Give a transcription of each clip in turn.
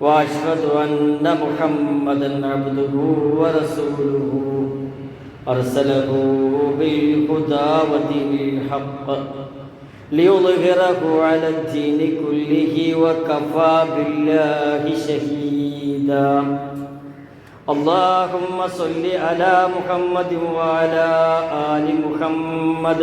وأشهد أن محمدا عبده ورسوله. أرسله بالهدى ودين الحق. ليظهره على الدين كله وكفى بالله شهيدا. اللهم صل على محمد وعلى آل محمد.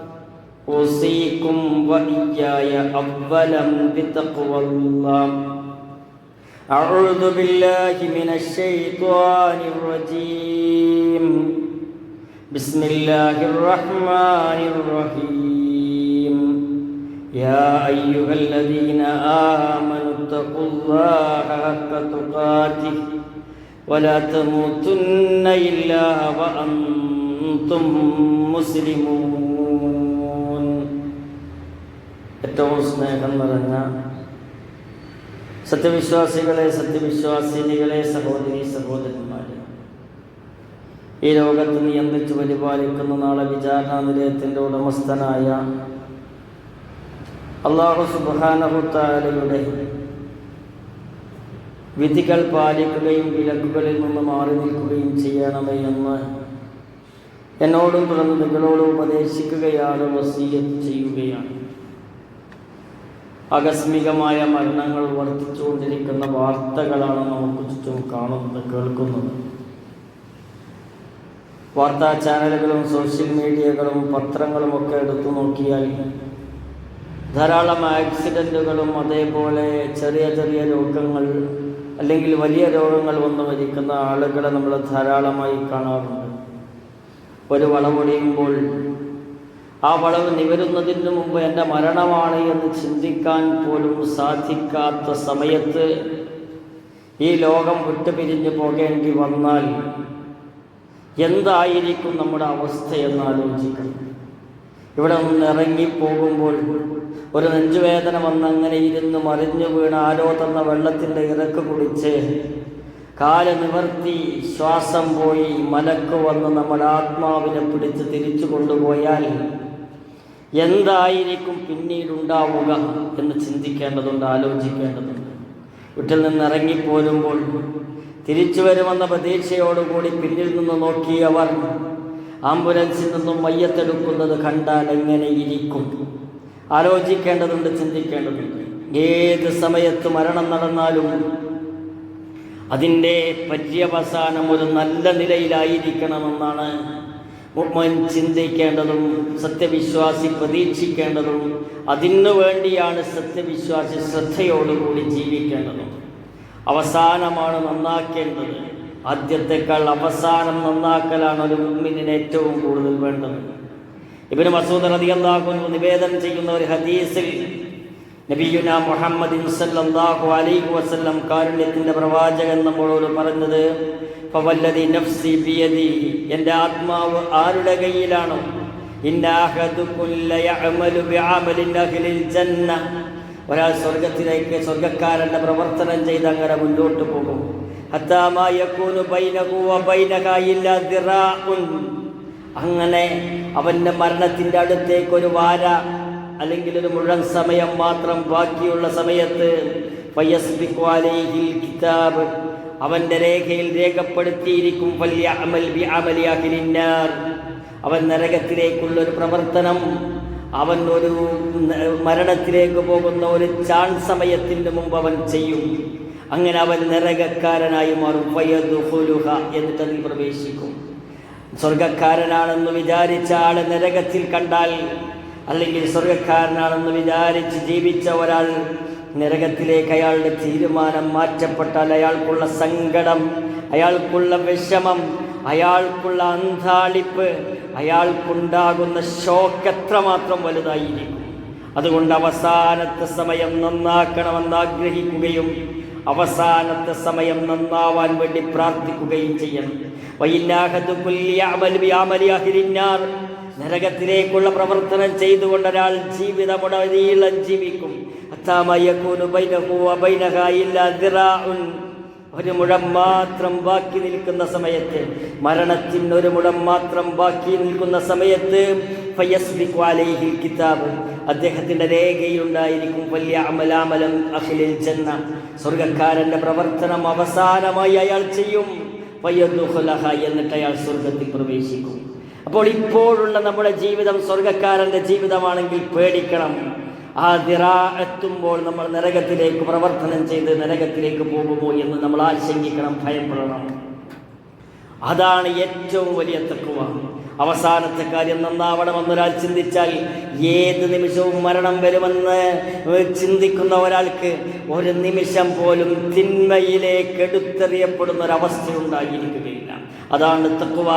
أوصيكم وإياي أولا بتقوى الله. أعوذ بالله من الشيطان الرجيم. بسم الله الرحمن الرحيم. يا أيها الذين آمنوا اتقوا الله حق تقاته. ولا تموتن إلا وأنتم مسلمون. ഏറ്റവും സ്നേഹം നിറഞ്ഞ സത്യവിശ്വാസികളെ സത്യവിശ്വാസിനികളെ സഹോദരി സഹോദരന്മാരെ ഈ ലോകത്ത് നിയന്ത്രിച്ച് പരിപാലിക്കുന്ന നാളെ വിചാരണ നിലയത്തിന്റെ ഉടമസ്ഥനായ അള്ളാഹു സുബാനഹുത്താലയുടെ വിധികൾ പാലിക്കുകയും വിലക്കുകളിൽ നിന്ന് മാറി നിൽക്കുകയും ചെയ്യണമേ എന്ന് എന്നോടും തുടർന്ന് നിങ്ങളോടും ഉപദേശിക്കുകയാണ് വസീയത്ത് ചെയ്യുകയാണ്. ആകസ്മികമായ മരണങ്ങൾ വർദ്ധിച്ചുകൊണ്ടിരിക്കുന്ന വാർത്തകളാണ് നമുക്ക് ചുറ്റും കാണുന്നത് കേൾക്കുന്നത്. വാർത്താ ചാനലുകളും സോഷ്യൽ മീഡിയകളും പത്രങ്ങളും ഒക്കെ എടുത്തു നോക്കിയാൽ ധാരാളം ആക്സിഡന്റുകളും അതേപോലെ ചെറിയ ചെറിയ രോഗങ്ങൾ അല്ലെങ്കിൽ വലിയ രോഗങ്ങൾ വന്നു മരിക്കുന്ന ആളുകളെ നമ്മൾ ധാരാളമായി കാണാറുണ്ട്. ഒരു വളമൊടിയുമ്പോൾ ആ വളവ് നിവരുന്നതിന് മുമ്പ് എന്റെ മരണമാണ് എന്ന് ചിന്തിക്കാൻ പോലും സാധിക്കാത്ത സമയത്ത് ഈ ലോകം വിട്ടുപിരിഞ്ഞു പോകേണ്ടി വന്നാൽ എന്തായിരിക്കും നമ്മുടെ അവസ്ഥയെന്ന് ആലോചിക്കണം. ഇവിടെ നിന്ന് ഇറങ്ങിപ്പോകുമ്പോൾ ഒരു നെഞ്ചുവേദന വന്ന് അങ്ങനെ ഇരുന്ന് മറിഞ്ഞു വീണ് ആരോ തന്ന വെള്ളത്തിന്റെ ഇറക്ക് കുടിച്ച് കാൽ നിവർത്തി ശ്വാസം പോയി മലക്ക് വന്ന് നമ്മുടെ ആത്മാവിനെ പിടിച്ച് തിരിച്ചു കൊണ്ടുപോയാൽ എന്തായിരിക്കും പിന്നീടുണ്ടാവുക എന്ന് ചിന്തിക്കേണ്ടതുണ്ട് ആലോചിക്കേണ്ടതുണ്ട്. വീട്ടിൽ നിന്ന് ഇറങ്ങിപ്പോരുമ്പോൾ തിരിച്ചു വരുമെന്ന പ്രതീക്ഷയോടുകൂടി പിന്നിൽ നിന്ന് നോക്കിയവർ ആംബുലൻസിൽ നിന്നും മയ്യത്തെടുക്കുന്നത് കണ്ടാൽ എങ്ങനെയിരിക്കും ആലോചിക്കേണ്ടതുണ്ട് ചിന്തിക്കേണ്ടതുണ്ട്. ഏത് സമയത്ത് മരണം നടന്നാലും അതിന്റെ പര്യവസാനം ഒരു നല്ല നിലയിലായിരിക്കണമെന്നാണ് മുഹമ്മൻ ചിന്തിക്കേണ്ടതും സത്യവിശ്വാസി പ്രതീക്ഷിക്കേണ്ടതും അതിനു വേണ്ടിയാണ് സത്യവിശ്വാസി ശ്രദ്ധയോടുകൂടി ജീവിക്കേണ്ടതും. അവസാനമാണ് നന്നാക്കേണ്ടത്. ആദ്യത്തെക്കാൾ അവസാനം നന്നാക്കലാണ് ഒരു മുമ്മിനിന് ഏറ്റവും കൂടുതൽ വേണ്ടത്. ഇവന് മസൂദ് അള്ളാഹു നിവേദനം ചെയ്യുന്ന ഒരു ഹദീസിൽ നബിയുന മുഹമ്മദിൻ സല്ലല്ലാഹു അലൈഹി വസല്ലം കാരുണ്യത്തിന്റെ പ്രവാചകൻ നമ്മളോട് പറഞ്ഞത് ഫവല്ലദി നഫ്സി ബിയദി എന്റെ ആത്മാവ് ആരുടെ കയ്യിലാണ്? ഒരാൾ സ്വർഗത്തിലേക്ക് സ്വർഗക്കാരന്റെ പ്രവർത്തനം ചെയ്ത് അങ്ങനെ മുന്നോട്ട് പോകും. അങ്ങനെ അവന്റെ മരണത്തിന്റെ അടുത്തേക്ക് ഒരു വാര അല്ലെങ്കിൽ ഒരു മുഴുവൻ സമയം മാത്രം ബാക്കിയുള്ള സമയത്ത് കിതാബ്. അവന്റെ രേഖയിൽ രേഖപ്പെടുത്തിയിരിക്കും അവൻ നരകത്തിലേക്കുള്ള ഒരു പ്രവർത്തനം അവൻ ഒരു മരണത്തിലേക്ക് പോകുന്ന ഒരു ചാൺ സമയത്തിന് മുമ്പ് അവൻ ചെയ്യും. അങ്ങനെ അവൻ നരകക്കാരനായി മാറും. എന്നിട്ട് അതിൽ പ്രവേശിക്കും. സ്വർഗക്കാരനാണെന്ന് വിചാരിച്ച ആൾ നരകത്തിൽ കണ്ടാൽ അല്ലെങ്കിൽ സ്വർഗക്കാരനാണെന്ന് വിചാരിച്ച് ജീവിച്ച ഒരാൾ നരകത്തിലേക്ക് അയാളുടെ തീരുമാനം മാറ്റപ്പെട്ടാൽ അയാൾക്കുള്ള സങ്കടം അയാൾക്കുള്ള വിഷമം അയാൾക്കുള്ള അന്താളിപ്പ് അയാൾക്കുണ്ടാകുന്ന ഷോക്ക് എത്രമാത്രം വലുതായിരിക്കും. അതുകൊണ്ട് അവസാനത്തെ സമയം നന്നാക്കണമെന്ന് ആഗ്രഹിക്കുകയും അവസാനത്തെ സമയം നന്നാവാൻ വേണ്ടി പ്രാർത്ഥിക്കുകയും ചെയ്യണം. വൈന്നാഹത്തു നരകത്തിലേക്കുള്ള പ്രവർത്തനം ചെയ്തുകൊണ്ട് ഒരാൾ ജീവിതമുടനീളം ജീവിക്കും. ഒരു മുഴം മാത്രം ബാക്കി നിൽക്കുന്ന സമയത്ത് മരണത്തിന് ഒരു മുഴം മാത്രം ബാക്കി നിൽക്കുന്ന സമയത്ത് കിതാബ്. അദ്ദേഹത്തിന്റെ രേഖയിലുണ്ടായിരിക്കും വലിയ അമലാമലം അഖിലിൽ ചെന്ന. സ്വർഗക്കാരന്റെ പ്രവർത്തനം അവസാനമായി അയാൾ ചെയ്യും. എന്നിട്ട് അയാൾ സ്വർഗത്തിൽ പ്രവേശിക്കും. അപ്പോൾ ഇപ്പോഴുള്ള നമ്മുടെ ജീവിതം സ്വർഗക്കാരന്റെ ജീവിതമാണെങ്കിൽ പേടിക്കണം. ആ ദിറ എത്തുമ്പോൾ നമ്മൾ നരകത്തിലേക്ക് പ്രവർത്തനം ചെയ്ത് നരകത്തിലേക്ക് പോകുമോ എന്ന് നമ്മൾ ആശങ്കിക്കണം ഭയപ്പെടണം. അതാണ് ഏറ്റവും വലിയ തക്കുവ. അവസാനത്തെ കാര്യം നന്നാവണമെന്നൊരാൾ ചിന്തിച്ചാൽ ഏത് നിമിഷവും മരണം വരുമെന്ന് ചിന്തിക്കുന്ന ഒരാൾക്ക് ഒരു നിമിഷം പോലും തിന്മയിലേക്ക് എടുത്തെറിയപ്പെടുന്ന ഒരവസ്ഥ ഉണ്ടായിരിക്കുകയില്ല അതാണ് തക്കുവ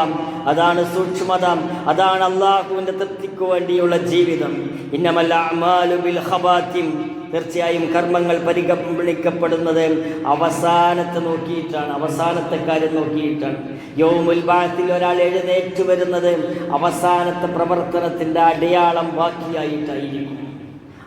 അതാണ് സൂക്ഷ്മത അതാണ് അള്ളാഹുവിന്റെ തൃപ്തിക്ക് വേണ്ടിയുള്ള ജീവിതം. ഇന്നമല്ല അമാലു ബിൽ ഖബാത്തിം തീർച്ചയായും കർമ്മങ്ങൾ പരിഗണിക്കപ്പെടുന്നത് അവസാനത്തെ നോക്കിയിട്ടാണ്. അവസാനത്തെ കാര്യം നോക്കിയിട്ടാണ്. യൗമുൽ ബാത്തിൽ ഒരാൾ എഴുന്നേറ്റ് വരുന്നത് അവസാനത്തെ പ്രവർത്തനത്തിന്റെ അടയാളം ബാക്കിയായിട്ടായിരിക്കും.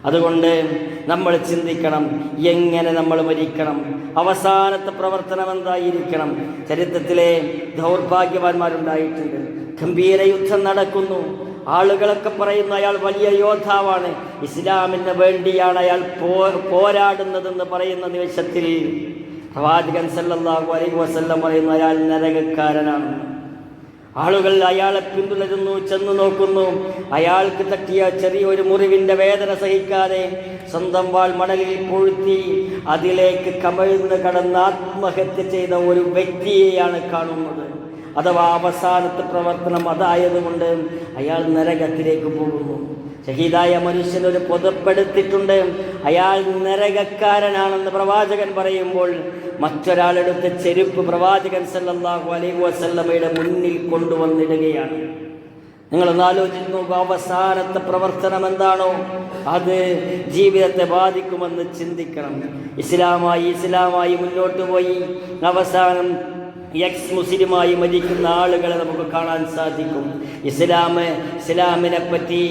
അതുകൊണ്ട് നമ്മൾ ചിന്തിക്കണം എങ്ങനെ നമ്മൾ മരിക്കണം? അവസാനത്തെ പ്രവർത്തനം എന്തായിരിക്കണം? ചരിത്രത്തിലെ ദൗർഭാഗ്യവാന്മാരുണ്ടായിട്ടുണ്ട്. ഗംഭീര യുദ്ധം നടക്കുന്നു. ആളുകളൊക്കെ പറയുന്ന അയാൾ വലിയ യോദ്ധാവാണ്. ഇസ്ലാമിന് വേണ്ടിയാണ് അയാൾ പോ പോരാടുന്നതെന്ന് പറയുന്ന നിമിഷത്തിൽ പ്രവാചകൻ സല്ലല്ലാഹു അലൈഹി വസല്ലം പറയുന്ന അയാൾ നരകക്കാരനാണ്. ആളുകൾ അയാളെ പിന്തുടരുന്നു ചെന്ന് നോക്കുന്നു. അയാൾക്ക് തട്ടിയ ചെറിയൊരു മുറിവിന്റെ വേദന സഹിക്കാതെ സ്വന്തം വാൾ മണലിൽ കൊഴുത്തി അതിലേക്ക് കമഴ്ന്ന് കടന്ന് ആത്മഹത്യ ചെയ്ത ഒരു വ്യക്തിയെയാണ് കാണുന്നത്. അഥവാ അവസാനത്തെ പ്രവർത്തനം അതായതുകൊണ്ട് അയാൾ നരകത്തിലേക്ക് പോകുന്നു. ഷഹീദായ മനുഷ്യനൊരു പൊതപ്പെടുത്തിട്ടുണ്ട് അയാൾ നരകക്കാരനാണെന്ന് പ്രവാചകൻ പറയുമ്പോൾ മറ്റൊരാളെടുത്ത ചെരുപ്പ് പ്രവാചകൻ സല്ലാഹു അലൈഹി വസല്ലമയുടെ മുന്നിൽ കൊണ്ടുവന്നിടുകയാണ്. നിങ്ങളൊന്ന് ആലോചിച്ച് നോക്കുക അവസാനത്തെ പ്രവർത്തനം എന്താണോ? അത് ജീവിതത്തെ ബാധിക്കുമെന്ന് ചിന്തിക്കണം. ഇസ്ലാമായി ഇസ്ലാമായി മുന്നോട്ട് പോയി. അവസാനം എക്സ് മുസ്ലിമായി മരിക്കുന്ന ആളുകളെ നമുക്ക് കാണാൻ സാധിക്കും. ഇസ്ലാം ഇസ്ലാമിനെ പറ്റി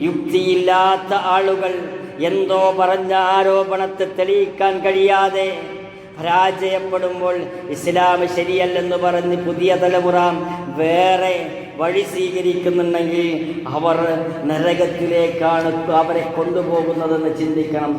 യുക്തിയില്ലാത്ത ആളുകൾ എന്തോ പറഞ്ഞ ആരോപണത്തെ തെളിയിക്കാൻ കഴിയാതെ പരാജയപ്പെടുമ്പോൾ ഇസ്ലാം ശരിയല്ലെന്ന് പറഞ്ഞ് പുതിയ തലമുറ വേറെ വഴി സ്വീകരിക്കുന്നുണ്ടെങ്കിൽ അവർ നരകത്തിലേക്കാണ് അവരെ കൊണ്ടുപോകുന്നതെന്ന് ചിന്തിക്കണം.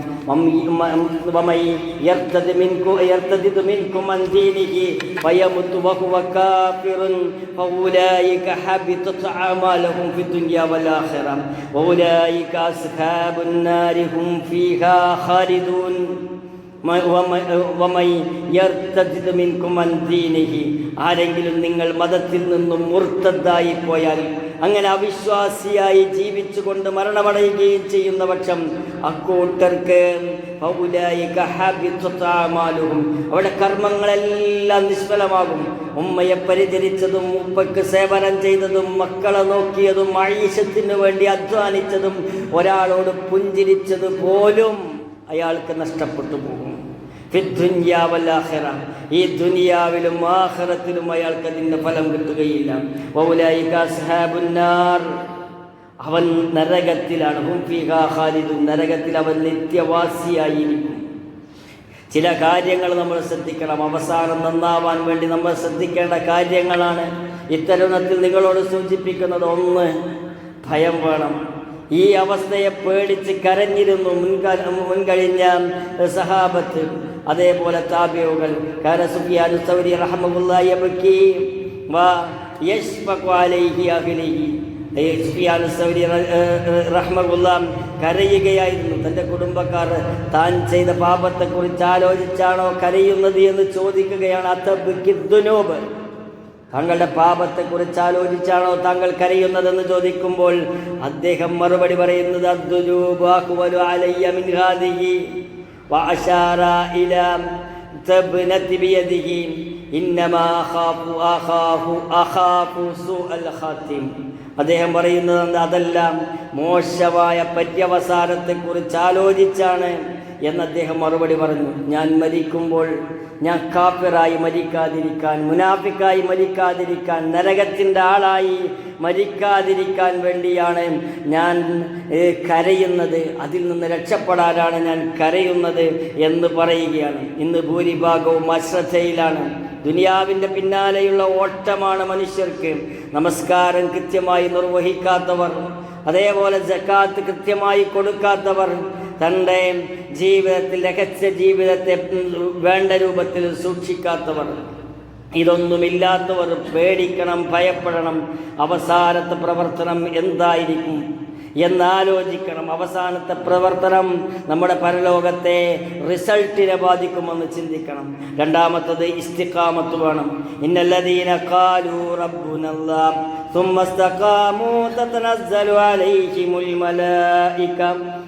ആരെങ്കിലും നിങ്ങൾ മതത്തിൽ നിന്നും മുർത്തദ്ദായി പോയാൽ അങ്ങനെ അവിശ്വാസിയായി ജീവിച്ചുകൊണ്ട് മരണമടയുകയും ചെയ്യുന്ന പക്ഷം അക്കൂട്ടർക്ക്. അവിടെ കർമ്മങ്ങളെല്ലാം നിഷ്ഫലമാകും. ഉമ്മയെ പരിചരിച്ചതും ഉപ്പയ്ക്ക് സേവനം ചെയ്തതും മക്കളെ നോക്കിയതും ആയുഷത്തിന് വേണ്ടി അധ്വാനിച്ചതും ഒരാളോട് പുഞ്ചിരിച്ചതുപോലും അയാൾക്ക് നഷ്ടപ്പെട്ടു പോകും. ഈ ദുനിയാവിലും ആഹ്റത്തിലും അയാൾക്ക് അതിന്റെ ഫലം കിട്ടുകയില്ല. അവൻ നരകത്തിലാണ്. നരകത്തിൽ അവൻ നിത്യവാസിയായിരിക്കും. ചില കാര്യങ്ങൾ നമ്മൾ ശ്രദ്ധിക്കണം. അവസാനം നന്നാവാൻ വേണ്ടി നമ്മൾ ശ്രദ്ധിക്കേണ്ട കാര്യങ്ങളാണ് ഇത്തരുണത്തിൽ നിങ്ങളോട് സൂചിപ്പിക്കുന്നത്. ഒന്ന് ഭയം വേണം. ഈ അവസ്ഥയെ പേടിച്ച് കരഞ്ഞിരുന്നു മുൻക മുൻകഴിഞ്ഞ സഹാബത്ത്. അതേപോലെ റഹ്മുല്ല കരയുകയായിരുന്നു. തന്റെ കുടുംബക്കാർ താൻ ചെയ്ത പാപത്തെക്കുറിച്ച് ആലോചിച്ചാണോ കരയുന്നത് എന്ന് ചോദിക്കുകയാണ് അത്തബിദ്ദുനൂബ് താങ്കളുടെ പാപത്തെക്കുറിച്ച് ആലോചിച്ചാണോ താങ്കൾ കരയുന്നതെന്ന് ചോദിക്കുമ്പോൾ അദ്ദേഹം മറുപടി പറയുന്നത് അദ്ദുനൂബ് അഖ്വലു അലയ്യ മിൻ ഹാദിഹി വഅശാറ ഇലാ തബ്നതി ബിയദിഹി ഇന്നമാ അഖാഫു അഖാഫു അഖാഫു സുഅൽ അദ്ദേഹം പറയുന്നത് അതെല്ലാം മോശമായ പര്യവസാനത്തെക്കുറിച്ച് ആലോചിച്ചാണ് എന്ന് അദ്ദേഹം മറുപടി പറഞ്ഞു. ഞാൻ മരിക്കുമ്പോൾ ഞാൻ കാപ്പിറായി മരിക്കാതിരിക്കാൻ മുനാഫിക്കായി മരിക്കാതിരിക്കാൻ നരകത്തിന്റെ ആളായി മരിക്കാതിരിക്കാൻ വേണ്ടിയാണ് ഞാൻ കരയുന്നത്. അതിൽ നിന്ന് രക്ഷപ്പെടാനാണ് ഞാൻ കരയുന്നത് എന്ന് പറയുകയാണ്. ഇന്ന് ഭൂരിഭാഗവും അശ്രദ്ധയിലാണ്. ദുനിയാവിന്റെ പിന്നാലെയുള്ള ഓട്ടമാണ് മനുഷ്യർക്ക്. നമസ്കാരം കൃത്യമായി നിർവഹിക്കാത്തവർ അതേപോലെ ജക്കാത്ത് കൃത്യമായി കൊടുക്കാത്തവർ തൻ്റെ ജീവിതത്തിൽ രഹസ്യ ജീവിതത്തെ വേണ്ട രൂപത്തിൽ സൂക്ഷിക്കാത്തവർ ഇതൊന്നുമില്ലാത്തവർ പേടിക്കണം ഭയപ്പെടണം അവസാനത്തെ പ്രവർത്തനം എന്തായിരിക്കും എന്നാലോചിക്കണം അവസാനത്തെ പ്രവർത്തനം നമ്മുടെ പരലോകത്തെ റിസൾട്ടിനെ ബാധിക്കുമെന്ന് ചിന്തിക്കണം രണ്ടാമത്തത് ഇസ്തിഖാമത്ത് വേണം ഇന്നല്ലദീന ഖാലു റബ്ബുനല്ലാഹ് ثم استقاموا تتنزل عليهم الملائكة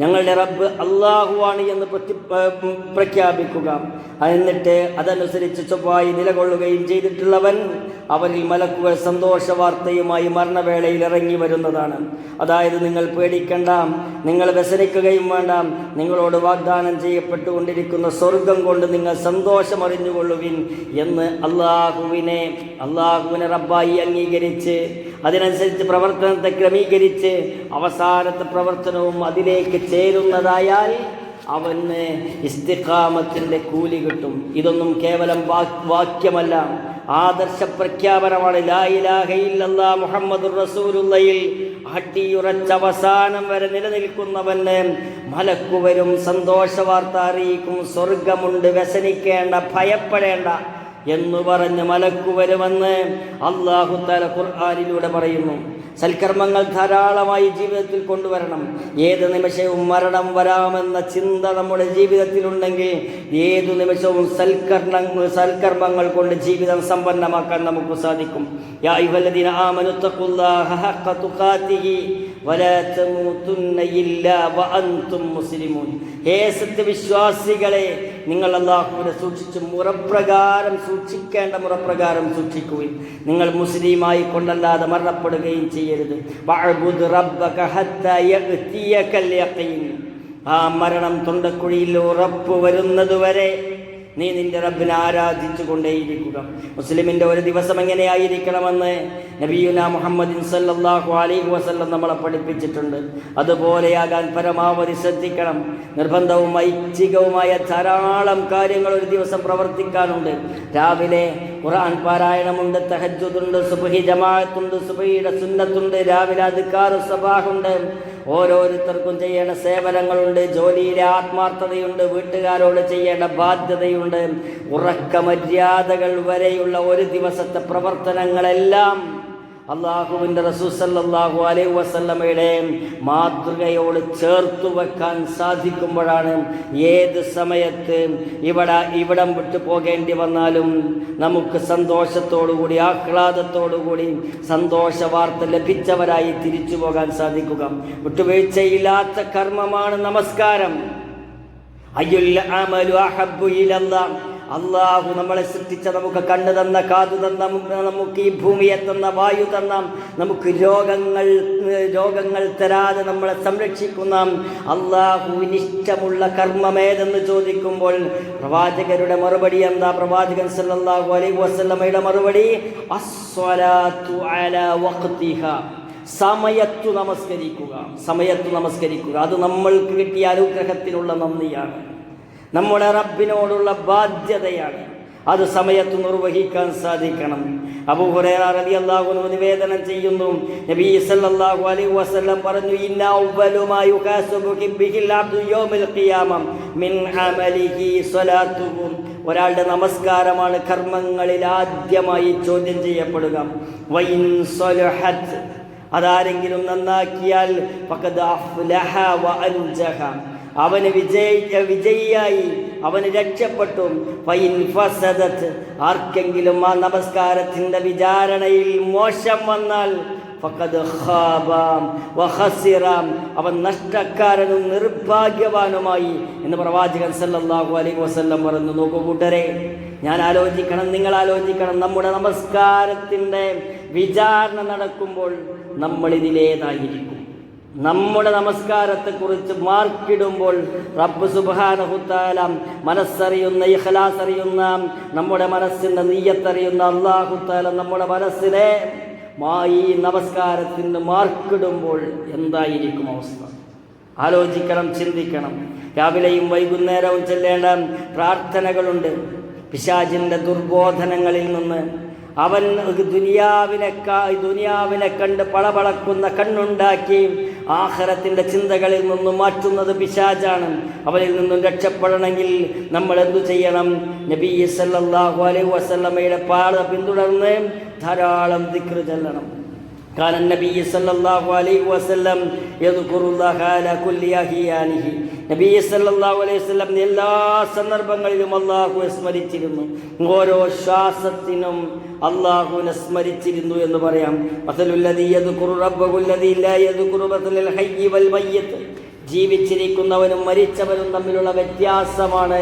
ഞങ്ങളുടെ റബ്ബ് അള്ളാഹുവാണ് എന്ന് പ്രതി പ്രഖ്യാപിക്കുക. എന്നിട്ട് അതനുസരിച്ച് ചൊവ്വായി നിലകൊള്ളുകയും ചെയ്തിട്ടുള്ളവൻ അവരിൽ മലക്കുകൾ സന്തോഷ വാർത്തയുമായി മരണവേളയിൽ ഇറങ്ങി വരുന്നതാണ്. അതായത് നിങ്ങൾ പേടിക്കണ്ട നിങ്ങൾ വ്യസനിക്കുകയും വേണ്ട. നിങ്ങളോട് വാഗ്ദാനം ചെയ്യപ്പെട്ടുകൊണ്ടിരിക്കുന്ന സ്വർഗം കൊണ്ട് നിങ്ങൾ സന്തോഷമറിഞ്ഞുകൊള്ളുവിൻ എന്ന് അള്ളാഹുവിനെ അള്ളാഹുവിനെ റബ്ബായി അംഗീകരിച്ച് അതിനനുസരിച്ച് പ്രവർത്തനത്തെ ക്രമീകരിച്ച് അവസാനത്തെ പ്രവർത്തനവും അതിലേക്ക് ചേരുന്നതായാൽ അവന് ഇസ്തിഖാമത്തിന്റെ കൂലി കിട്ടും. ഇതൊന്നും കേവലം വാക്യമല്ല. ആദർശ പ്രഖ്യാപനമാണ് ലാ ഇലാഹ ഇല്ലല്ലാ മുഹമ്മദുർ റസൂലുള്ളയിൽ അട്ടിയുറച്ച അവസാനം വരെ നിലനിൽക്കുന്നവന് മലക്കുവരും സന്തോഷ വാർത്ത അറിയിക്കും സ്വർഗമുണ്ട് വ്യസനിക്കേണ്ട ഭയപ്പെടേണ്ട. എന്ന് പറഞ്ഞ് മലക്കു വരുമെന്ന് അള്ളാഹു തല ഖുർആാനിലൂടെ പറയുന്നു. സൽക്കർമ്മങ്ങൾ ധാരാളമായി ജീവിതത്തിൽ കൊണ്ടുവരണം. ഏത് നിമിഷവും മരണം വരാമെന്ന ചിന്ത നമ്മുടെ ജീവിതത്തിലുണ്ടെങ്കിൽ ഏതു നിമിഷവും സൽക്കർണ സൽക്കർമ്മങ്ങൾ കൊണ്ട് ജീവിതം സമ്പന്നമാക്കാൻ നമുക്ക് സാധിക്കും. യാ മുസ്ലിമൂൻ. ഹേ സത്യവിശ്വാസികളെ നിങ്ങൾ അള്ളാഹുവിനെ സൂക്ഷിച്ച് മുറപ്രകാരം സൂക്ഷിക്കേണ്ട മുറപ്രകാരം സൂക്ഷിക്കുകയും നിങ്ങൾ മുസ്ലിമായി കൊണ്ടല്ലാതെ മരണപ്പെടുകയും ചെയ്യരുത്. ആ മരണം തൊണ്ടക്കുഴിയിൽ ഉറപ്പ് വരുന്നതുവരെ നീ നിന്റെ റബ്ബിനെ ആരാധിച്ചു കൊണ്ടേയിരിക്കുക മുസ്ലിമിന്റെ ഒരു ദിവസം എങ്ങനെയായിരിക്കണമെന്ന് നബിയുന മുഹമ്മദിൻ സല്ലാഹു അലൈഹി വസല്ലം നമ്മളെ പഠിപ്പിച്ചിട്ടുണ്ട്. അതുപോലെയാകാൻ പരമാവധി ശ്രദ്ധിക്കണം. നിർബന്ധവും ഐച്ഛികവുമായ ധാരാളം കാര്യങ്ങൾ ഒരു ദിവസം പ്രവർത്തിക്കാനുണ്ട്. രാവിലെ ഖുർആൻ പാരായണമുണ്ട് തഹജ്ജുദുണ്ട് സുബഹി ജമാഅത്തുണ്ട് സുബഹിയുടെ സുന്നത്തുണ്ട് രാവിലെ അധികാര സബാഹുണ്ട്. ഓരോരുത്തർക്കും ചെയ്യേണ്ട സേവനങ്ങളുണ്ട് ജോലിയിലെ ആത്മാർത്ഥതയുണ്ട് വീട്ടുകാരോട് ചെയ്യേണ്ട ബാധ്യതയുണ്ട്. ഉറക്ക മര്യാദകൾ വരെയുള്ള ഒരു ദിവസത്തെ പ്രവർത്തനങ്ങളെല്ലാം അള്ളാഹുവിന്റെ റസൂസല്ലാഹു അലൈ വസല്ലമയുടെ മാതൃകയോട് ചേർത്തു വെക്കാൻ സാധിക്കുമ്പോഴാണ് ഏത് സമയത്ത് ഇവിടെ ഇവിടം വിട്ടു പോകേണ്ടി വന്നാലും നമുക്ക് സന്തോഷത്തോടുകൂടി ആഹ്ലാദത്തോടുകൂടി സന്തോഷ വാർത്ത ലഭിച്ചവരായി തിരിച്ചു പോകാൻ സാധിക്കുക. വിട്ടുവീഴ്ചയില്ലാത്ത കർമ്മമാണ് നമസ്കാരം. അയ്യുൽ അമലു അഹബു ഇലല്ലാഹ്. അള്ളാഹു നമ്മളെ സൃഷ്ടിച്ച നമുക്ക് കണ്ണു തന്ന കാതു തന്ന നമുക്ക് ഈ ഭൂമിയെ തന്ന വായു തന്ന നമുക്ക് രോഗങ്ങൾ രോഗങ്ങൾ തരാതെ നമ്മളെ സംരക്ഷിക്കുന്ന അള്ളാഹുവിനിഷ്ടമുള്ള കർമ്മമേതെന്ന് ചോദിക്കുമ്പോൾ പ്രവാചകരുടെ മറുപടി എന്താ? പ്രവാചകൻ സല്ലാഹു അലൈ വസ്ലമയുടെ മറുപടി അസ്വലാത്തു സമയത്തു നമസ്കരിക്കുക. സമയത്തു നമസ്കരിക്കുക. അത് നമ്മൾക്ക് കിട്ടിയ അനുഗ്രഹത്തിനുള്ള നന്ദിയാണ്. നമ്മുടെ റബ്ബിനോടുള്ള ബാധ്യതയാണ്. അത് സമയത്ത് നിർവഹിക്കാൻ സാധിക്കണം. അൻഹു നിവേദനം ചെയ്യുന്നു. നബി സല്ലല്ലാഹു അലൈഹി വസല്ലം പറഞ്ഞു ഇന്ന മിൻ ഒരാളുടെ നമസ്കാരമാണ് കർമ്മങ്ങളിൽ ആദ്യമായി ചോദ്യം ചെയ്യപ്പെടുക. അതാരെങ്കിലും നന്നാക്കിയാൽ വ അവന് വിജയ വിജയിയായി. അവന് രക്ഷപ്പെട്ടു. ഫൈൻ ഫസദത്ത്. ആർക്കെങ്കിലും ആ നമസ്കാരത്തിന്റെ വിചാരണയിൽ മോശം വന്നാൽ ഫഖദ് അവൻ നഷ്ടക്കാരനും നിർഭാഗ്യവാനുമായി എന്ന് പ്രവാചകൻ സല്ലല്ലാഹു അലൈഹി വസല്ലം പറഞ്ഞു. നോക്കൂ കൂട്ടരെ ഞാൻ ആലോചിക്കണം നിങ്ങൾ ആലോചിക്കണം. നമ്മുടെ നമസ്കാരത്തിന്റെ വിചാരണ നടക്കുമ്പോൾ നമ്മൾ ഇതിലേതായിരിക്കും നമ്മുടെ നമസ്കാരത്തെക്കുറിച്ച് മാർക്കിടുമ്പോൾ റബ്ബ് സുബാനഹുത്താല മനസ്സറിയുന്ന ഇഹ്ലാസ് അറിയുന്ന നമ്മുടെ മനസ്സിന്റെ നീയത്തറിയുന്ന അള്ളാഹുത്താല നമ്മുടെ മനസ്സിനെ ഈ നമസ്കാരത്തിന് മാർക്കിടുമ്പോൾ എന്തായിരിക്കും അവസ്ഥ? ആലോചിക്കണം ചിന്തിക്കണം. രാവിലെയും വൈകുന്നേരവും ചെല്ലേണ്ട പ്രാർത്ഥനകളുണ്ട്. പിശാചിന്റെ ദുർബോധനങ്ങളിൽ നിന്ന് അവൻ ദുനിയാവിനെ ദുനിയാവിനെ കണ്ട് പളപളക്കുന്ന കണ്ണുണ്ടാക്കി ആഹാരത്തിന്റെ ചിന്തകളിൽ നിന്നും മാറ്റുന്നത് പിശാചാണ്. അവരിൽ നിന്നും രക്ഷപ്പെടണമെങ്കിൽ നമ്മൾ എന്തു ചെയ്യണം? നബി സല്ലാഹു അലൈഹി വസല്ലമയുടെ പാത പിന്തുടർന്ന് ധാരാളം ദിക്റ് ചെല്ലണം. كان النبي صلى الله عليه وسلم يذكر الله على كل أحيانه നബി സല്ലല്ലാഹു അലൈഹി വസല്ലം എല്ലാ സന്ദർഭങ്ങളിലും അള്ളാഹുവെ സ്മരിച്ചിരുന്നു ഓരോ ശ്വാസത്തിനും അള്ളാഹുവിനെ സ്മരിച്ചിരുന്നു എന്ന് പറയാം മസലുല്ലദീ യദ്കുറു റബ്ബഹുല്ലദീ ലാ യദ്കുറു മസലൽ ഹയ്യി വൽ മയ്യിത്ത് ജീവിച്ചിരിക്കുന്നവനും മരിച്ചവനും തമ്മിലുള്ള വ്യത്യാസമാണ്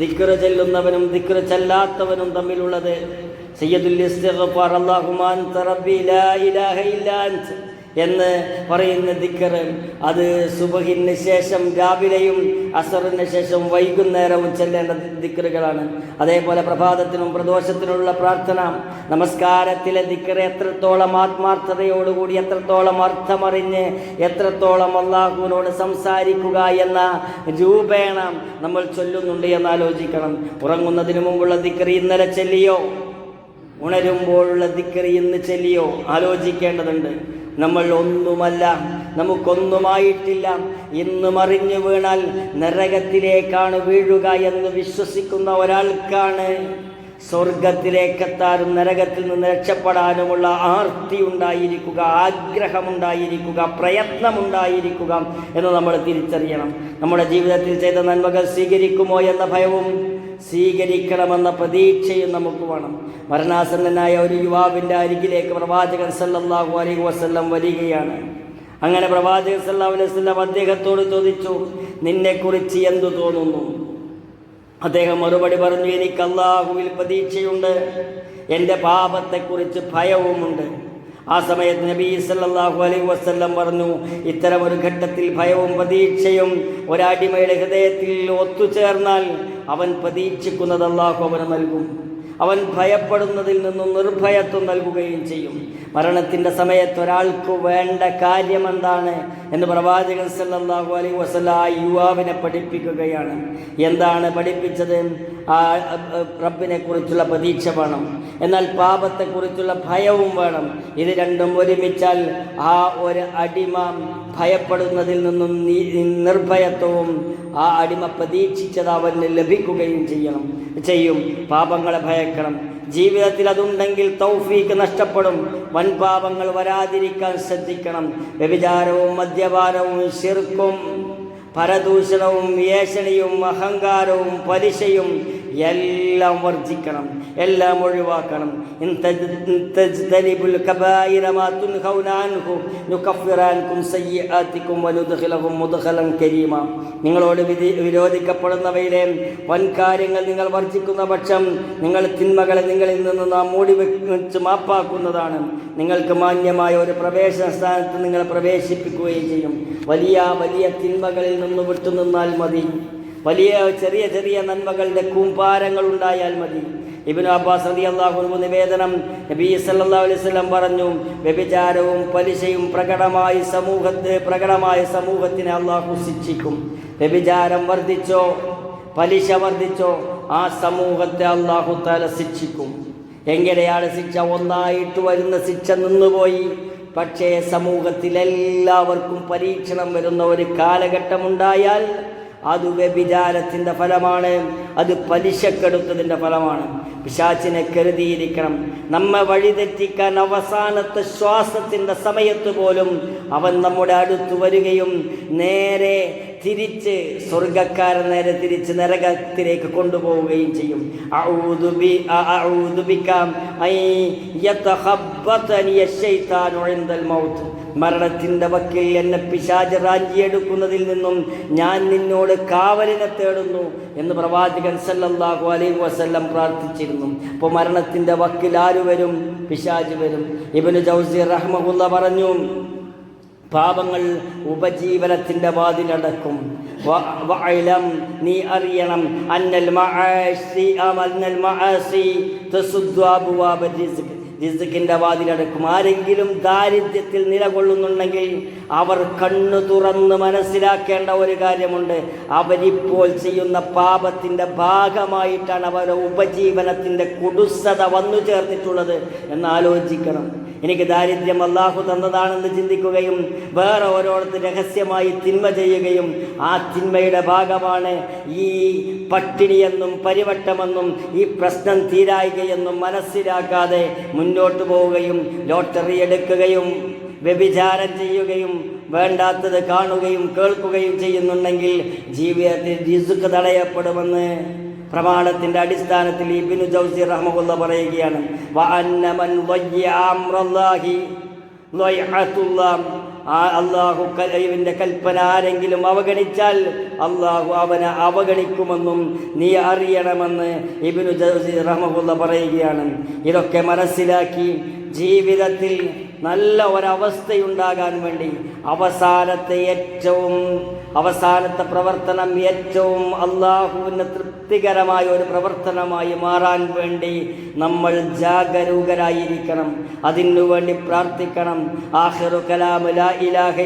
ദിക്റ് ചെല്ലുന്നവനും ദിക്റ് ചെല്ലാത്തവനും തമ്മിലുള്ളത് സയ്യദുൽ ഇസ്തിഗ്ഫാർ ലാ ഇലാഹ എന്ന് പറയുന്ന ദിക്കറ് അത് സുബഹിന് ശേഷം രാവിലെയും അസറിന് ശേഷം വൈകുന്നേരവും ചെല്ലേണ്ട ദിക്കറുകളാണ്. അതേപോലെ പ്രഭാതത്തിനും പ്രദോഷത്തിനുള്ള പ്രാർത്ഥന നമസ്കാരത്തിലെ ദിക്കർ എത്രത്തോളം ആത്മാർത്ഥതയോടുകൂടി എത്രത്തോളം അർത്ഥമറിഞ്ഞ് എത്രത്തോളം അള്ളാഹുവിനോട് സംസാരിക്കുക എന്ന രൂപേണം നമ്മൾ ചൊല്ലുന്നുണ്ട് എന്ന് ആലോചിക്കണം. ഉറങ്ങുന്നതിന് മുമ്പുള്ള ദിക്കർ ഇന്നലെ ചെല്ലിയോ? ഉണരുമ്പോഴുള്ള ദിക്കറി എന്ന് ചെല്ലിയോ ആലോചിക്കേണ്ടതുണ്ട്. നമ്മൾ ഒന്നുമല്ല നമുക്കൊന്നുമായിട്ടില്ല. ഇന്ന് മറിഞ്ഞു വീണാൽ നരകത്തിലേക്കാണ് വീഴുക എന്ന് വിശ്വസിക്കുന്ന ഒരാൾക്കാണ്. സ്വർഗത്തിലേക്കെത്താനും നരകത്തിൽ നിന്ന് രക്ഷപ്പെടാനുമുള്ള ആർത്തി ഉണ്ടായിരിക്കുക ആഗ്രഹമുണ്ടായിരിക്കുക പ്രയത്നമുണ്ടായിരിക്കുക എന്ന് നമ്മൾ തിരിച്ചറിയണം. നമ്മുടെ ജീവിതത്തിൽ ചെയ്ത നന്മകൾ സ്വീകരിക്കുമോ എന്ന ഭയവും സ്വീകരിക്കണമെന്ന പ്രതീക്ഷയും നമുക്ക് വേണം. മരണാസന്നനായ ഒരു യുവാവിന്റെ അരികിലേക്ക് പ്രവാചകൻ സല്ലാഹു അലൈഹി വസല്ലം വരികയാണ്. അങ്ങനെ പ്രവാചകൻ സല്ലല്ലാഹു അലൈഹി വസല്ലം അദ്ദേഹത്തോട് ചോദിച്ചു നിന്നെക്കുറിച്ച് എന്തു തോന്നുന്നു? അദ്ദേഹം മറുപടി പറഞ്ഞു എനിക്ക് അള്ളാഹുവിൽ പ്രതീക്ഷയുണ്ട്. എന്റെ പാപത്തെക്കുറിച്ച് ഭയവുമുണ്ട്. ആ സമയത്ത് നബി സല്ലാഹു അലൈ വസ്ല്ലം പറഞ്ഞു ഇത്തരം ഒരു ഘട്ടത്തിൽ ഭയവും പ്രതീക്ഷയും ഒരാടിമയുടെ ഹൃദയത്തിൽ ഒത്തുചേർന്നാൽ അവൻ പ്രതീക്ഷിക്കുന്നത് അള്ളാഹു അവന് നൽകും. അവൻ ഭയപ്പെടുന്നതിൽ നിന്നും നിർഭയത്വം നൽകുകയും ചെയ്യും. മരണത്തിന്റെ സമയത്ത് ഒരാൾക്ക് വേണ്ട കാര്യം എന്താണ് എന്ന് പ്രവാചകൻ സല്ലാഹു അലൈ വസല യുവാവിനെ പഠിപ്പിക്കുകയാണ്. എന്താണ് പഠിപ്പിച്ചത്? ആ റബ്ബിനെ കുറിച്ചുള്ള പ്രതീക്ഷ വേണം. എന്നാൽ പാപത്തെക്കുറിച്ചുള്ള ഭയവും വേണം. ഇത് രണ്ടും ഒരുമിച്ചാൽ ആ ഒരു അടിമ ഭയപ്പെടുന്നതിൽ നിന്നും നിർഭയത്വവും ആ അടിമ പ്രതീക്ഷിച്ചത് അവന് ലഭിക്കുകയും ചെയ്യണം ചെയ്യും. പാപങ്ങളെ ഭയക്കണം. ജീവിതത്തിൽ അതുണ്ടെങ്കിൽ തൗഫീക്ക് നഷ്ടപ്പെടും. വൻ പാപങ്ങൾ വരാതിരിക്കാൻ ശ്രദ്ധിക്കണം. വ്യഭിചാരവും മദ്യപാനവും ശിർക്കും പരദൂഷണവും ഏഷണിയും അഹങ്കാരവും പലിശയും എല്ലാം വർജിക്കണം എല്ലാം ഒഴിവാക്കണം. നിങ്ങളോട് വിധി വിരോധിക്കപ്പെടുന്നവയിലെ വൻകാര്യങ്ങൾ നിങ്ങൾ വർജിക്കുന്ന പക്ഷം നിങ്ങൾ തിന്മകളെ നിങ്ങളിൽ നിന്ന് നാം മൂടി വെച്ച് മാപ്പാക്കുന്നതാണ്. നിങ്ങൾക്ക് മാന്യമായ ഒരു പ്രവേശന സ്ഥാനത്ത് നിങ്ങളെ പ്രവേശിപ്പിക്കുകയും ചെയ്യും. വലിയ വലിയ തിന്മകളിൽ നിന്ന് വിട്ടുനിന്നാൽ മതി. വലിയ ചെറിയ ചെറിയ നന്മകളുടെ കൂമ്പാരങ്ങൾ ഉണ്ടായാൽ മതി. ഇബിനു അബ്ബാസ് റതി അള്ളാഹു നിവേദനം നബി സല്ലാ അലൈഹി വസല്ലം പറഞ്ഞു വ്യഭിചാരവും പലിശയും പ്രകടമായി സമൂഹത്തെ പ്രകടമായ സമൂഹത്തിനെ അള്ളാഹു ശിക്ഷിക്കും. വ്യഭിചാരം വർദ്ധിച്ചോ പലിശ വർദ്ധിച്ചോ ആ സമൂഹത്തെ അള്ളാഹു തല ശിക്ഷിക്കും. എങ്ങനെയാണ് ശിക്ഷ? ഒന്നായിട്ട് വരുന്ന ശിക്ഷ നിന്നുപോയി. പക്ഷേ സമൂഹത്തിൽ എല്ലാവർക്കും പരീക്ഷണം വരുന്ന ഒരു കാലഘട്ടമുണ്ടായാൽ അത് വ്യഭിചാരത്തിന്റെ ഫലമാണ്. അത് പലിശക്കെടുത്തതിന്റെ ഫലമാണ്. പിശാച്ചിനെ കരുതിയിരിക്കണം. നമ്മെ വഴിതെറ്റിക്കാൻ അവസാനത്തെ ശ്വാസത്തിന്റെ സമയത്ത് പോലും അവൻ നമ്മുടെ അടുത്ത് വരികയും നേരെ തിരിച്ച് സ്വർഗക്കാരൻ നേരെ തിരിച്ച് നരകത്തിലേക്ക് കൊണ്ടുപോവുകയും ചെയ്യും. മരണത്തിന്റെ വക്കിൽ എന്നെ പിശാജ് റാഞ്ചിയെടുക്കുന്നതിൽ നിന്നും ഞാൻ നിന്നോട് കാവലിനെ തേടുന്നു എന്ന് പ്രവാചകൻ സല്ലല്ലാഹു അലൈഹി വസല്ലം പ്രാർത്ഥിച്ചിരുന്നു. അപ്പോൾ മരണത്തിന്റെ വക്കിൽ ആര് വരും? പിശാജ് വരും. ഇബ്നു ജൗസി റഹ്മുല്ല പറഞ്ഞു പാപങ്ങൾ ഉപജീവനത്തിന്റെ വാതിലടക്കും നീ അറിയണം. അന്നൽ തസുദ്ദു അബ്വാബ റിസ്ക് റിസ്ക്കിന്റെ വാതിലടക്കും ആരെങ്കിലും ദാരിദ്ര്യത്തിൽ നിലകൊള്ളുന്നുണ്ടെങ്കിൽ അവർ കണ്ണു തുറന്ന് മനസ്സിലാക്കേണ്ട ഒരു കാര്യമുണ്ട്. അവരിപ്പോൾ ചെയ്യുന്ന പാപത്തിന്റെ ഭാഗമായിട്ടാണ് അവരുടെ ഉപജീവനത്തിന്റെ കുടുസത വന്നു ചേർത്തിട്ടുള്ളത് എന്ന് ആലോചിക്കണം എനിക്ക് ദാരിദ്ര്യം അള്ളാഹു തന്നതാണെന്ന് ചിന്തിക്കുകയും വേറെ ഓരോരുത്തർ രഹസ്യമായി തിന്മ ചെയ്യുകയും ആ തിന്മയുടെ ഭാഗമാണ് ഈ പട്ടിണിയെന്നും പരിവട്ടമെന്നും ഈ പ്രശ്നം തീരായികയെന്നും മനസ്സിലാക്കാതെ മുന്നോട്ട് പോവുകയും ലോട്ടറി എടുക്കുകയും വ്യഭിചാരം ചെയ്യുകയും വേണ്ടാത്തത് കാണുകയും കേൾക്കുകയും ചെയ്യുന്നുണ്ടെങ്കിൽ ജീവിതത്തിൽ രിസുക്ക് തടയപ്പെടുമെന്ന് പ്രമാണത്തിന്റെ അടിസ്ഥാനത്തിൽ ഇബിനു ജൗസി റഹ്മുള്ള പറയുകയാണ് അള്ളാഹു കലവിന്റെ കൽപ്പന ആരെങ്കിലും അവഗണിച്ചാൽ അള്ളാഹു അവനെ അവഗണിക്കുമെന്നും നീ അറിയണമെന്ന് ഇബിനു ജൗസി റഹ്മുള്ള പറയുകയാണ്. ഇതൊക്കെ മനസ്സിലാക്കി ജീവിതത്തിൽ നല്ല ഒരവസ്ഥയുണ്ടാകാൻ വേണ്ടി അവസാനത്തെ ഏറ്റവും അവസാനത്തെ പ്രവർത്തനം ഏറ്റവും അള്ളാഹുവിന് തൃപ്തികരമായ ഒരു പ്രവർത്തനമായി മാറാൻ വേണ്ടി നമ്മൾ ജാഗരൂകരായിരിക്കണം. അതിനു വേണ്ടി പ്രാർത്ഥിക്കണം. ആഹിറു കലാമുല ഇലാഹ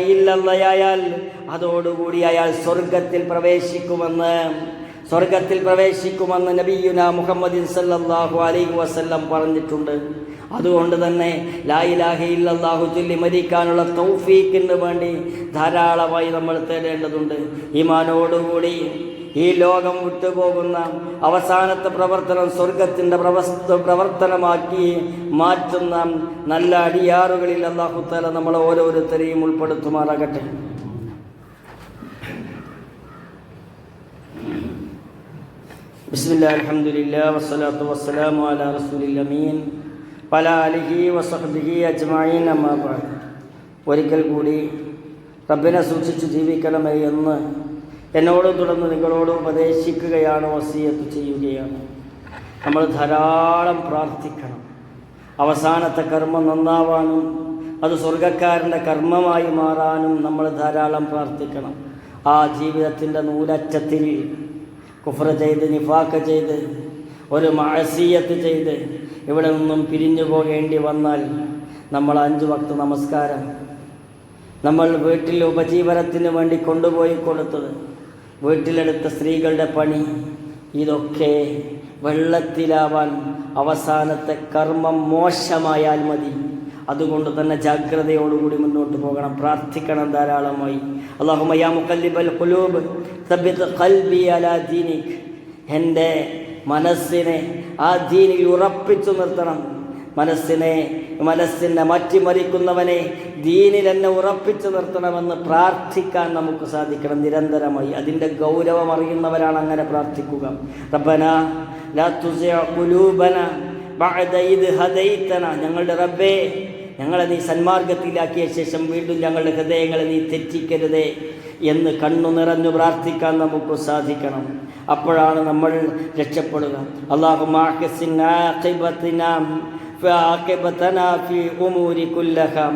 അതോടുകൂടി അയാൾ സ്വർഗത്തിൽ പ്രവേശിക്കുമെന്ന് സ്വർഗത്തിൽ പ്രവേശിക്കുമെന്ന് നബിയുന മുഹമ്മദിൻ സല്ലല്ലാഹു അലൈഹി വസല്ലം പറഞ്ഞിട്ടുണ്ട്. അതുകൊണ്ട് തന്നെ ലായിലാഹിയില്ലാഹു ചൊല്ലി മരിക്കാനുള്ള തൗഫീക്കിന് വേണ്ടി ധാരാളമായി നമ്മൾ തേടേണ്ടതുണ്ട്. ഈമാനോടുകൂടി ഈ ലോകം വിട്ടുപോകുന്ന അവസാനത്തെ പ്രവർത്തനം സ്വർഗത്തിന്റെ പ്രവർത്തനമാക്കി മാറ്റുന്ന നല്ല അടിയാറുകളിൽ അള്ളാഹുത്തല നമ്മൾ ഓരോരുത്തരെയും ഉൾപ്പെടുത്തുമാറാകട്ടെ. ബിസ്മില്ലാ അലഹമുല്ല വസ്സലാത്തു വസ്സലാമു അലാ റസൂലിൽ അമീൻ. പല അലിഹി വസഹബിഹി അജ്മായി ഒരിക്കൽ കൂടി റബ്ബിനെ സൂക്ഷിച്ച് ജീവിക്കണമേ എന്ന് എന്നോട് തുടർന്ന് നിങ്ങളോട് ഉപദേശിക്കുകയാണ് വസീയത്ത് ചെയ്യുകയാണ്. നമ്മൾ ധാരാളം പ്രാർത്ഥിക്കണം. അവസാനത്തെ കർമ്മം നന്നാവാനും അത് സ്വർഗക്കാരന്റെ കർമ്മമായി മാറാനും നമ്മൾ ധാരാളം പ്രാർത്ഥിക്കണം. ആ ജീവിതത്തിന്റെ നൂലറ്റത്തിൽ കുഫ്ര ചെയ്ത് നിഫാക്ക ചെയ്ത് ഒരു മാസീയത്ത് ചെയ്ത് ഇവിടെ നിന്നും പിരിഞ്ഞു പോകേണ്ടി വന്നാൽ നമ്മൾ അഞ്ച് വക്ത നമസ്കാരം. നമ്മൾ വീട്ടിൽ ഉപജീവനത്തിന് വേണ്ടി കൊണ്ടുപോയി കൊടുത്തത് വീട്ടിലെടുത്ത സ്ത്രീകളുടെ പണി. ഇതൊക്കെ വെള്ളത്തിലാവാൻ അവസാനത്തെ കർമ്മം മോശമായാൽ മതി. അതുകൊണ്ട് തന്നെ ജാഗ്രതയോടുകൂടി മുന്നോട്ട് പോകണം. പ്രാർത്ഥിക്കണം ധാരാളമായി. അള്ളാഹുമയാ മുക്കല്ലിബൽ ഖുലൂബ് അലാ ദീനിക്. എന്റെ മനസ്സിനെ ആ ദീനിൽ ഉറപ്പിച്ചു നിർത്തണം. മനസ്സിനെ മനസ്സിനെ മാറ്റിമറിക്കുന്നവനെ ദീനിൽ എന്നെ ഉറപ്പിച്ചു നിർത്തണമെന്ന് പ്രാർത്ഥിക്കാൻ നമുക്ക് സാധിക്കണം. നിരന്തരമായി അതിന്റെ ഗൗരവം അറിയുന്നവരാണ് അങ്ങനെ പ്രാർത്ഥിക്കുക. റബ്ബന ലാ തുസിഅ ഖുലൂബന ബഅദ ഇദ് ഹദൈതന. ഞങ്ങളുടെ റബ്ബേ ഞങ്ങളെ നീ സന്മാർഗത്തിലാക്കിയ ശേഷം വീണ്ടും ഞങ്ങളുടെ ഹൃദയങ്ങളെ നീ തെറ്റിക്കരുതേ എന്ന് കണ്ണു നിറഞ്ഞു പ്രാർത്ഥിക്കാൻ നമുക്ക് സാധിക്കണം അപ്പോഴാണ് നമ്മൾ രക്ഷപ്പെടുക അള്ളാഹു عاقبتنا في أمور كلها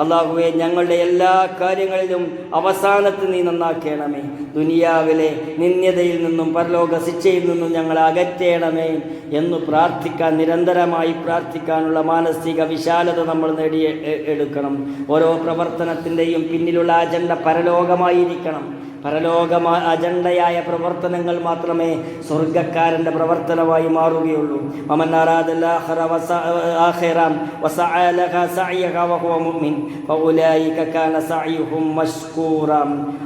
അള്ളാഹുവെ ഞങ്ങളുടെ എല്ലാ കാര്യങ്ങളിലും അവസാനത്ത് നീ നന്നാക്കണമേ. ദുനിയാവിലെ നിന്യതയിൽ നിന്നും പരലോക ശിക്ഷയിൽ നിന്നും ഞങ്ങളെ അകറ്റേണമേ എന്ന് പ്രാർത്ഥിക്കാൻ നിരന്തരമായി പ്രാർത്ഥിക്കാനുള്ള മാനസിക വിശാലത നമ്മൾ നേടി എടുക്കണം. ഓരോ പ്രവർത്തനത്തിന്റെയും പിന്നിലുള്ള അജണ്ട പരലോകമായിരിക്കണം. പരലോകമാ അജണ്ടയായ പ്രവർത്തനങ്ങൾ മാത്രമേ സ്വർഗക്കാരന്റെ പ്രവർത്തനമായി മാറുകയുള്ളൂ.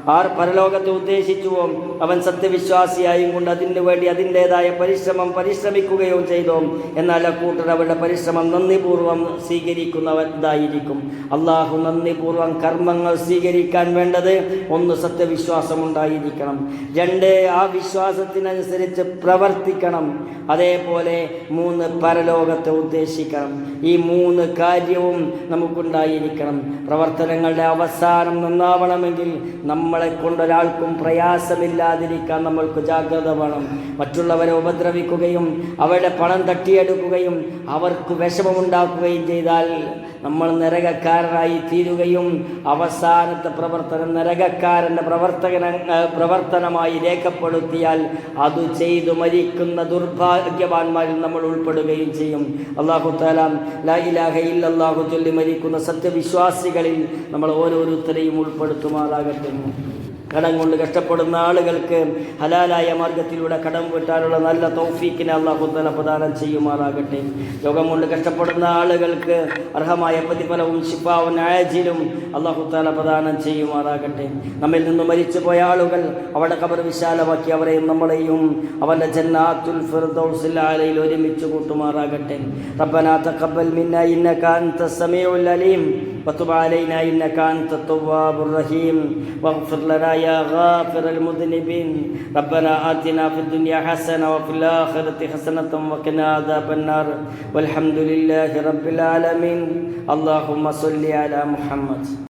ആർ പരലോകത്തെ ഉദ്ദേശിച്ചുവോ അവൻ സത്യവിശ്വാസിയായും കൊണ്ട് അതിന് വേണ്ടി അതിന്റെതായ പരിശ്രമം പരിശ്രമിക്കുകയോ ചെയ്തോ എന്നാൽ കൂട്ടർ അവരുടെ പരിശ്രമം നന്ദിപൂർവം സ്വീകരിക്കുന്നവരായിരിക്കും അള്ളാഹു നന്ദിപൂർവം കർമ്മങ്ങൾ സ്വീകരിക്കാൻ വേണ്ടത് ഒന്ന് സത്യവിശ്വാസമുണ്ടായിരിക്കണം രണ്ട് ആ വിശ്വാസത്തിനനുസരിച്ച് പ്രവർത്തിക്കണം. അതേപോലെ മൂന്ന് പരലോകത്തെ ഉദ്ദേശിക്കണം. ഈ മൂന്ന് കാര്യവും നമുക്കുണ്ടായിരിക്കണം. പ്രവർത്തനങ്ങളുടെ അവസാനം നന്നാവണമെങ്കിൽ നമ്മളെ കൊണ്ടൊരാൾക്കും പ്രയാസമില്ലാതിരിക്കാൻ നമ്മൾക്ക് ജാഗ്രത വേണം. മറ്റുള്ളവരെ ഉപദ്രവിക്കുകയും അവരുടെ പണം തട്ടിയെടുക്കുകയും അവർക്ക് വിഷമമുണ്ടാക്കുകയും ചെയ്താൽ നമ്മൾ നരകക്കാരനായി തീരുകയും അവസാനത്തെ പ്രവർത്തനം നരകക്കാരന്റെ പ്രവർത്തകന പ്രവർത്തനമായി രേഖപ്പെടുത്തിയാൽ അത് ചെയ്തു മരിക്കുന്ന ദുർഭാഗ്യവാന്മാരിൽ നമ്മൾ ഉൾപ്പെടുകയും ചെയ്യും. അള്ളാഹു താലാം ഇലാഹ ഇല്ലല്ലാഹു ചൊല്ലി മരിക്കുന്ന സത്യവിശ്വാസികളിൽ നമ്മൾ ഓരോരുത്തരെയും ഉൾപ്പെടുത്തുമാറാകട്ടെ. കടം കൊണ്ട് കഷ്ടപ്പെടുന്ന ആളുകൾക്ക് ഹലാലായ മാർഗത്തിലൂടെ കടം വീട്ടാനുള്ള നല്ല തൗഫീക്കിനെ അള്ളാഹുത്തല പ്രദാനം ചെയ്യുമാറാകട്ടെ. രോഗം കൊണ്ട് കഷ്ടപ്പെടുന്ന ആളുകൾക്ക് അർഹമായ പ്രതിഫലവും ശിപ്പാവും ആജിലും തല പ്രദാനം ചെയ്യുമാറാകട്ടെ. നമ്മിൽ നിന്ന് മരിച്ചു പോയ ആളുകൾ അവരുടെ കബർ വിശാലമാക്കി അവരെയും നമ്മളെയും അവന്റെ ജന്നാത്തുൽ ഫിർദൗസിൽ ആലയിൽ ഒരുമിച്ച് കൂട്ടുമാറാകട്ടെ. റബ്ബനാ തഖബ്ബൽ മിന്ന ഇന്നക അൻത സമീഉൽ അലീം. وتب علينا إنك أنت التواب الرحيم. واغفر لنا يا غافر المذنبين. ربنا آتنا في الدنيا حسنة وفي الآخرة حسنة وقنا عذاب النار. والحمد لله رب العالمين. اللهم صل على محمد.